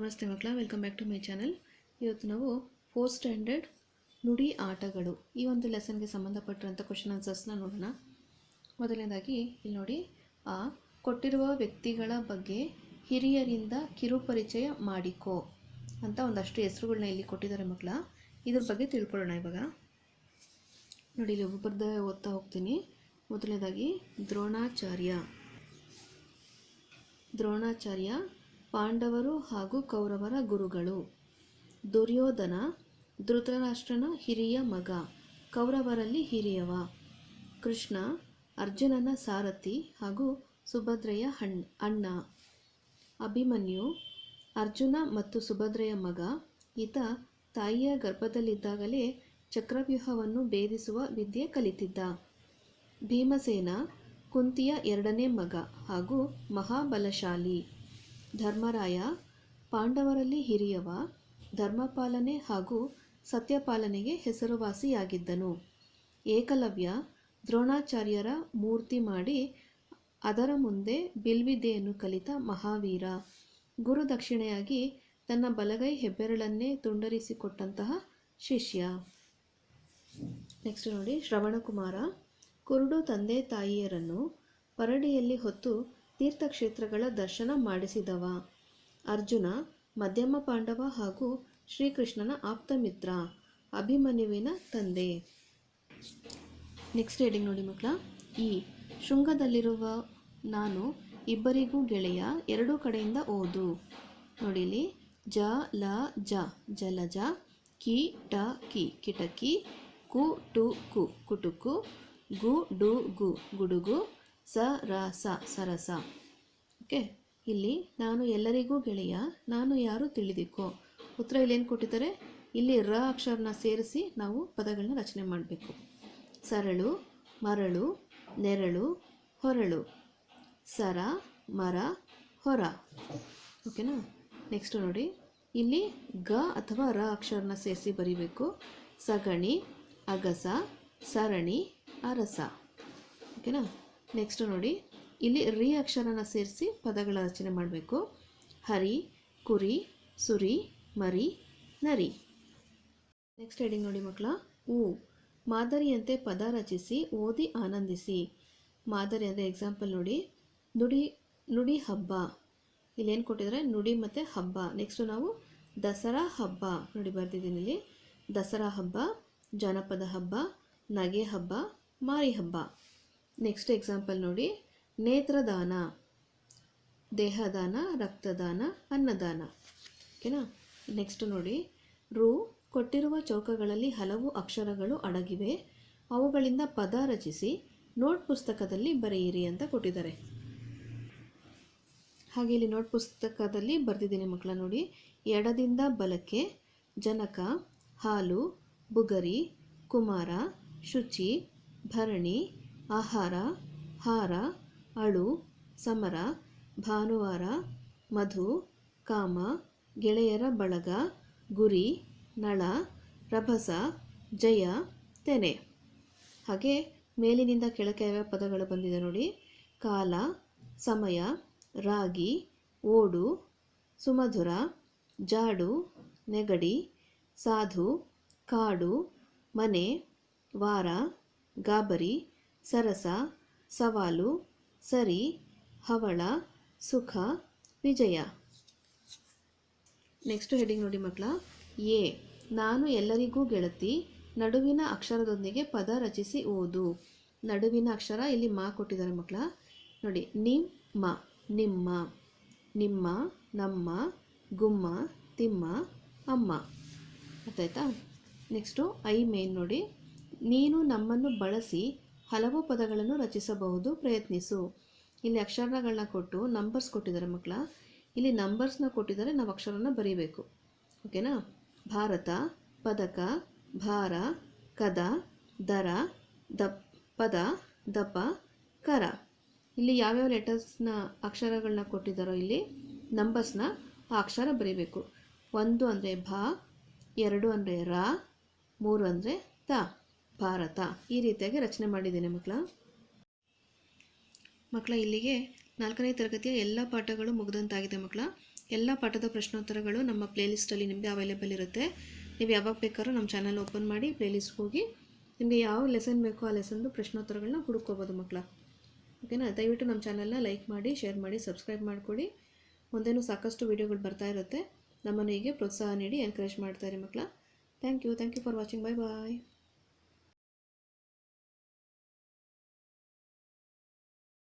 ನಮಸ್ತೆ ಮಕ್ಕಳ welcome back to my channel ಇವತ್ತು ನಾವು ಫೋರ್ ಸ್ಟ್ಯಾಂಡರ್ಡ್ ನುಡಿ ಆಟಗಳು. ಈ ಒಂದು ಲೆಸನ್ಗೆ ಸಂಬಂಧಪಟ್ಟಿರುವಂಥ ಕ್ವಶನ್ ಆನ್ಸರ್ಸ್ನ ನೋಡೋಣ. ಮೊದಲನೇದಾಗಿ ಇಲ್ಲಿ ನೋಡಿ, ಆ, ಕೊಟ್ಟಿರುವ ವ್ಯಕ್ತಿಗಳ ಬಗ್ಗೆ ಹಿರಿಯರಿಂದ ಕಿರುಪರಿಚಯ ಮಾಡಿಕೋ ಅಂತ ಒಂದಷ್ಟು ಹೆಸರುಗಳನ್ನ ಇಲ್ಲಿ ಕೊಟ್ಟಿದ್ದಾರೆ ಮಕ್ಕಳ. ಇದ್ರ ಬಗ್ಗೆ ತಿಳ್ಕೊಳ್ಳೋಣ ಇವಾಗ. ನೋಡಿ, ಇಲ್ಲಿ ಒಬ್ಬೊಬ್ಬರದ ಓದ್ತಾ ಹೋಗ್ತೀನಿ. ಮೊದಲನೇದಾಗಿ ದ್ರೋಣಾಚಾರ್ಯ. ದ್ರೋಣಾಚಾರ್ಯ ಪಾಂಡವರು ಹಾಗೂ ಕೌರವರ ಗುರುಗಳು. ದುರ್ಯೋಧನ, ಧೃತರಾಷ್ಟ್ರನ ಹಿರಿಯ ಮಗ, ಕೌರವರಲ್ಲಿ ಹಿರಿಯವ. ಕೃಷ್ಣ, ಅರ್ಜುನನ ಸಾರಥಿ ಹಾಗೂ ಸುಭದ್ರೆಯ ಹಣ್, ಅಣ್ಣ. ಅಭಿಮನ್ಯು, ಅರ್ಜುನ ಮತ್ತು ಸುಭದ್ರೆಯ ಮಗ, ಈತ ತಾಯಿಯ ಗರ್ಭದಲ್ಲಿದ್ದಾಗಲೇ ಚಕ್ರವ್ಯೂಹವನ್ನು ಭೇದಿಸುವ ವಿದ್ಯೆ ಕಲಿತಿದ್ದ. ಭೀಮಸೇನ, ಕುಂತಿಯ ಎರಡನೇ ಮಗ ಹಾಗೂ ಮಹಾಬಲಶಾಲಿ. ಧರ್ಮರಾಯ, ಪಾಂಡವರಲ್ಲಿ ಹಿರಿಯವ, ಧರ್ಮಪಾಲನೆ ಹಾಗೂ ಸತ್ಯಪಾಲನೆಗೆ ಹೆಸರುವಾಸಿಯಾಗಿದ್ದನು. ಏಕಲವ್ಯ, ದ್ರೋಣಾಚಾರ್ಯರ ಮೂರ್ತಿ ಮಾಡಿ ಅದರ ಮುಂದೆ ಬಿಲ್ವಿದೆಯನ್ನು ಕಲಿತ ಮಹಾವೀರ. ಗುರುದಕ್ಷಿಣೆಯಾಗಿ ತನ್ನ ಬಲಗೈ ಹೆಬ್ಬೆರಳನ್ನೇ ತುಂಡರಿಸಿಕೊಟ್ಟಂತಹ ಶಿಷ್ಯ. ನೆಕ್ಸ್ಟ್ ನೋಡಿ, ಶ್ರವಣಕುಮಾರ, ಕುರುಡು ತಂದೆ ತಾಯಿಯರನ್ನು ಪರಡಿಯಲ್ಲಿ ಹೊತ್ತು ತೀರ್ಥಕ್ಷೇತ್ರಗಳ ದರ್ಶನ ಮಾಡಿಸಿದವ. ಅರ್ಜುನ, ಮಧ್ಯಮ ಪಾಂಡವ ಹಾಗೂ ಶ್ರೀಕೃಷ್ಣನ ಆಪ್ತ ಮಿತ್ರ, ಅಭಿಮನ್ಯುವಿನ ತಂದೆ. ನೆಕ್ಸ್ಟ್ ರೀಡಿಂಗ್ ನೋಡಿ ಮಕ್ಕಳ. ಈ ಶೃಂಗದಲ್ಲಿರುವ ನಾನು ಇಬ್ಬರಿಗೂ ಗೆಳೆಯ ಎರಡೂ ಕಡೆಯಿಂದ ಓದು. ನೋಡಿಲಿ ಜ, ಲ, ಜ, ಜಲಜ, ಕಿ, ಟ, ಕಿ, ಕಿಟಕಿ, ಕು, ಟು, ಕು, ಕುಟುಕು, ಗು, ಡು, ಗು, ಗುಡುಗು ಸ, ರ, ಸ ಸರಸ ಓಕೆ? ಇಲ್ಲಿ ನಾನು ಎಲ್ಲರಿಗೂ ಗೆಳೆಯ, ನಾನು ಯಾರು ತಿಳಿದಿಕ್ಕೋ. ಉತ್ತರ ಇಲ್ಲೇನು ಕೊಟ್ಟಿದ್ದಾರೆ? ಇಲ್ಲಿ ರ ಅಕ್ಷರನ ಸೇರಿಸಿ ನಾವು ಪದಗಳನ್ನ ರಚನೆ ಮಾಡಬೇಕು. ಸರಳು, ಮರಳು, ನೆರಳು, ಹೊರಳು. ಸರ, ಮರ, ಹೊರ. ಓಕೆನಾ? ನೆಕ್ಸ್ಟ್ ನೋಡಿ. ಇಲ್ಲಿ ಗ ಅಥವಾ ರ ಅಕ್ಷರನ ಸೇರಿಸಿ ಬರೀಬೇಕು. ಸಗಣಿ, ಅಗಸ, ಸರಣಿ, ಅರಸ. ಓಕೆನಾ? ನೆಕ್ಸ್ಟ್ ನೋಡಿ, ಇಲ್ಲಿ ರಿ ಅಕ್ಷರನ ಸೇರಿಸಿ ಪದಗಳ ರಚನೆ ಮಾಡಬೇಕು. ಹರಿ, ಕುರಿ, ಸುರಿ, ಮರಿ, ನರಿ. ನೆಕ್ಸ್ಟ್ ಹೆಡಿಂಗ್ ನೋಡಿ ಮಕ್ಕಳ ಹೂ ಮಾದರಿಯಂತೆ ಪದ ರಚಿಸಿ, ಓದಿ ಆನಂದಿಸಿ. ಮಾದರಿ ಅಂದರೆ ಎಕ್ಸಾಂಪಲ್ ನೋಡಿ, ನುಡಿ ನುಡಿ ಹಬ್ಬ. ಇಲ್ಲೇನು ಕೊಟ್ಟಿದ್ದಾರೆ? ನುಡಿ ಮತ್ತು ಹಬ್ಬ. ನೆಕ್ಸ್ಟು ನಾವು, ದಸರಾ ಹಬ್ಬ ನೋಡಿ ಬರ್ತಿದ್ದೀನಿ ಇಲ್ಲಿ. ದಸರಾ ಹಬ್ಬ, ಜನಪದ ಹಬ್ಬ, ನಗೆ ಹಬ್ಬ, ಮಾರಿ ಹಬ್ಬ. ನೆಕ್ಸ್ಟ್ ಎಕ್ಸಾಂಪಲ್ ನೋಡಿ. ನೇತ್ರದಾನ, ದೇಹದಾನ, ರಕ್ತದಾನ, ಅನ್ನದಾನ. ಓಕೆನಾ ನೆಕ್ಸ್ಟ್ ನೋಡಿ. ರು ಕೊಟ್ಟಿರುವ ಚೌಕಗಳಲ್ಲಿ ಹಲವು ಅಕ್ಷರಗಳು ಅಡಗಿವೆ. ಅವುಗಳಿಂದ ಪದ ರಚಿಸಿ ನೋಟ್ ಪುಸ್ತಕದಲ್ಲಿ ಬರೆಯಿರಿ ಅಂತ ಕೊಟ್ಟಿದ್ದಾರೆ. ಹಾಗೆ ಇಲ್ಲಿ ನೋಟ್ ಪುಸ್ತಕದಲ್ಲಿ ಬರೆದಿದ್ದೀನಿ ಮಕ್ಕಳ ನೋಡಿ. ಎಡದಿಂದ ಬಲಕ್ಕೆ ಜನಕ, ಹಾಲು, ಬುಗರಿ, ಕುಮಾರ, ಶುಚಿ, ಭರಣಿ ಆಹಾರ, ಹಾರ, ಅಳು, ಸಮರ, ಭಾನುವಾರ, ಮಧು, ಕಾಮ, ಗೆಳೆಯರ ಬಳಗ, ಗುರಿ, ನಳ, ರಭಸ, ಜಯ, ತೆನೆ. ಹಾಗೆ ಮೇಲಿನಿಂದ ಕೆಳಕ್ಕೆ ಯಾವ ಪದಗಳು ಬಂದಿದೆ ನೋಡಿ. ಕಾಲ, ಸಮಯ, ರಾಗಿ, ಓಡು, ಸುಮಧುರ, ಜಾಡು, ನೆಗಡಿ, ಸಾಧು, ಕಾಡು, ಮನೆ, ವಾರ, ಗಾಬರಿ ಸರಸ, ಸವಾಲು, ಸರಿ, ಹವಳ, ಸುಖ, ವಿಜಯ. ನೆಕ್ಸ್ಟ್ ಹೆಡಿಂಗ್ ನೋಡಿ ಮಕ್ಕಳ ಎ, ನಾನು ಎಲ್ಲರಿಗೂ ಗೆಳತಿ, ನಡುವಿನ ಅಕ್ಷರದೊಂದಿಗೆ ಪದ ರಚಿಸಿ ಓದು. ನಡುವಿನ ಅಕ್ಷರ ಇಲ್ಲಿ ಮಾ ಕೊಟ್ಟಿದ್ದಾರೆ ಮಕ್ಕಳ ನೋಡಿ ನಿಮ್ಮ ನಿಮ್ಮ ನಿಮ್ಮ, ನಮ್ಮ, ಗುಮ್ಮ, ತಿಮ್ಮ, ಅಮ್ಮ. ಗೊತ್ತಾಯ್ತಾ ನೆಕ್ಸ್ಟು ಐ ಮೇನ್ ನೋಡಿ. ನೀನು ನಮ್ಮನ್ನು ಬಳಸಿ ಹಲವು ಪದಗಳನ್ನು ರಚಿಸಬಹುದು, ಪ್ರಯತ್ನಿಸು. ಇಲ್ಲಿ ಅಕ್ಷರಗಳನ್ನ ಕೊಟ್ಟು ನಂಬರ್ಸ್ ಕೊಟ್ಟಿದ್ದಾರೆ ಮಕ್ಕಳ. ಇಲ್ಲಿ ನಂಬರ್ಸ್ನ ಕೊಟ್ಟಿದ್ದಾರೆ, ನಾವು ಅಕ್ಷರನ ಬರೀಬೇಕು. ಓಕೆನಾ ಭಾರತ, ಪದಕ, ಭಾರ, ಕದ, ದರ, ದಪ್, ಪದ, ದಪ, ಕರ. ಇಲ್ಲಿ ಯಾವ್ಯಾವ ಲೆಟರ್ಸ್ನ ಅಕ್ಷರಗಳನ್ನ ಕೊಟ್ಟಿದ್ದಾರೋ ಇಲ್ಲಿ ನಂಬರ್ಸ್ನ ಆ ಅಕ್ಷರ ಬರೀಬೇಕು. ಒಂದು ಅಂದರೆ ಭ, ಎರಡು ಅಂದರೆ ರ, ಮೂರು ಅಂದರೆ ತ. ಭಾರತ ಈ ರೀತಿಯಾಗಿ ರಚನೆ ಮಾಡಿದ್ದೇನೆ ಮಕ್ಕಳ. ಮಕ್ಕಳ, ಇಲ್ಲಿಗೆ ನಾಲ್ಕನೇ ತರಗತಿಯ ಎಲ್ಲ ಪಾಠಗಳು ಮುಗಿದಂತಾಗಿದೆ ಮಕ್ಕಳ. ಎಲ್ಲ ಪಾಠದ ಪ್ರಶ್ನೋತ್ತರಗಳು ನಮ್ಮ ಪ್ಲೇಲಿಸ್ಟಲ್ಲಿ ನಿಮಗೆ ಅವೈಲೇಬಲ್ ಇರುತ್ತೆ. ನೀವು ಯಾವಾಗ ಬೇಕಾದ್ರೂ ನಮ್ಮ ಚಾನಲ್ ಓಪನ್ ಮಾಡಿ ಪ್ಲೇಲಿಸ್ಟ್ಗೆ ಹೋಗಿ ನಿಮಗೆ ಯಾವ ಲೆಸನ್ ಬೇಕೋ ಆ ಲೆಸನ್ದು ಪ್ರಶ್ನೋತ್ತರಗಳನ್ನ ಹುಡುಕೋಬೋದು ಮಕ್ಕಳ. ಓಕೆನಾ ದಯವಿಟ್ಟು ನಮ್ಮ ಚಾನಲ್ನ ಲೈಕ್ ಮಾಡಿ ಶೇರ್ ಮಾಡಿ ಸಬ್ಸ್ಕ್ರೈಬ್ ಮಾಡಿಕೊಡಿ. ಮುಂದೇನೂ ಸಾಕಷ್ಟು ವೀಡಿಯೋಗಳು ಬರ್ತಾ ಇರುತ್ತೆ. ನಮ್ಮನ್ನು ಹೀಗೆ ಪ್ರೋತ್ಸಾಹ ನೀಡಿ ಎನ್ಕರೇಜ್ ಮಾಡ್ತಾರೆ ಮಕ್ಕಳ. Thank you thank you for watching bye bye